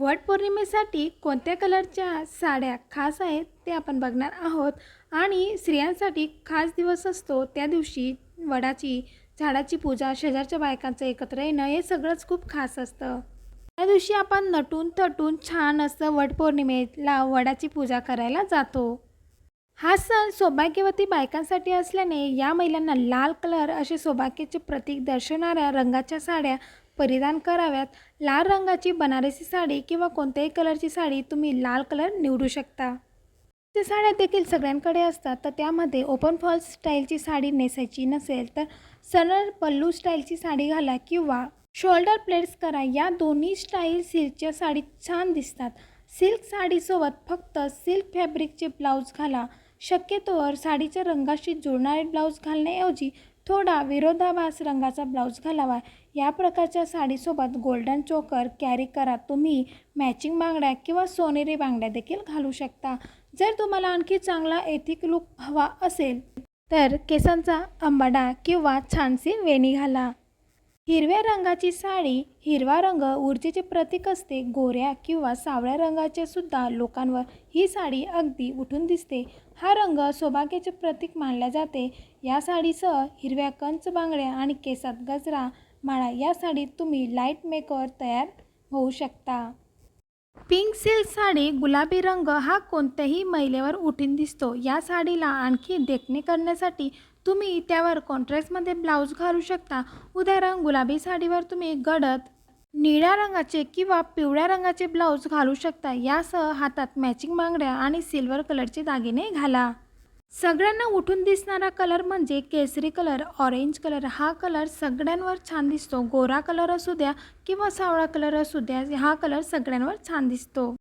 वटपौर्णिमेसाठी कोणत्या कलरच्या साड्या खास आहेत ते आपण बघणार आहोत. आणि स्त्रियांसाठी खास दिवस असतो त्या दिवशी वडाची झाडाची पूजा शेजारच्या बायकांचं एकत्र येणं हे सगळंच खूप खास असतं. त्या दिवशी आपण नटून थटून छान असं वटपौर्णिमेला वडाची पूजा करायला जातो. हा सण सौभाग्यवती बायकांसाठी असल्याने या महिलांना लाल कलर असे सौभाग्याचे प्रतीक दर्शवणाऱ्या रंगाच्या साड्या परिधान कराव्यात. लाल रंगाची बनारसी साडी किंवा कोणत्याही कलरची साडी तुम्ही लाल कलर निवडू शकता. ते साड्या देखील सगळ्यांकडे असतात तर त्यामध्ये ओपन फॉल्स स्टाईलची साडी नेसायची नसेल तर सरळ पल्लू स्टाईलची साडी घाला किंवा शोल्डर प्लेट्स करा. या दोन्ही स्टाईल सिल्कच्या साडीत छान दिसतात. सिल्क साडीसोबत फक्त सिल्क फॅब्रिकचे ब्लाऊज घाला. शक्यतोवर साडीच्या रंगाशी जुळणारे ब्लाऊज घालण्याऐवजी थोडा विरोधाभास रंगाचा ब्लाऊज घालावा. या प्रकारच्या साडीसोबत गोल्डन चोकर कॅरी करा तुम्ही मॅचिंग बांगड्या किंवा सोनेरी बांगड्या देखील घालू शकता. जर तुम्हाला आणखी चांगला एथिक लुक हवा असेल तर केसांचा अंबाडा किंवा छानसी वेणी घाला. हिरव्या रंगाची साडी हिरवा रंग ऊर्जेचे प्रतीक असते. गोऱ्या किंवा सावळ्या रंगाच्या सुद्धा लोकांवर ही साडी अगदी उठून दिसते. हा रंग सौभाग्याचे प्रतीक मानल्या जाते. या साडीसह हिरव्या कंच बांगड्या आणि केसात गजरा माळा या साडीत तुम्ही लाइट मेकअवर तयार होऊ शकता. पिंक सिल्क साडी गुलाबी रंग हा कोणत्याही महिलेवर उठून दिसतो. या साडीला आणखी देखणे करण्यासाठी तुम्ही त्यावर कॉन्ट्रास्टमध्ये ब्लाऊज घालू शकता. उदाहरण गुलाबी साडीवर तुम्ही गडद निळ्या रंगाचे किंवा पिवळ्या रंगाचे ब्लाऊज घालू शकता. यासह हातात मॅचिंग बांगड्या आणि सिल्वर कलरचे दागिने घाला. सगळ्यांना उठून दिसणारा कलर म्हणजे केसरी कलर ऑरेंज कलर. हा कलर सगळ्यांवर छान दिसतो. गोरा कलर असू द्या किंवा सावळा कलर असू द्या हा कलर सगळ्यांवर छान दिसतो.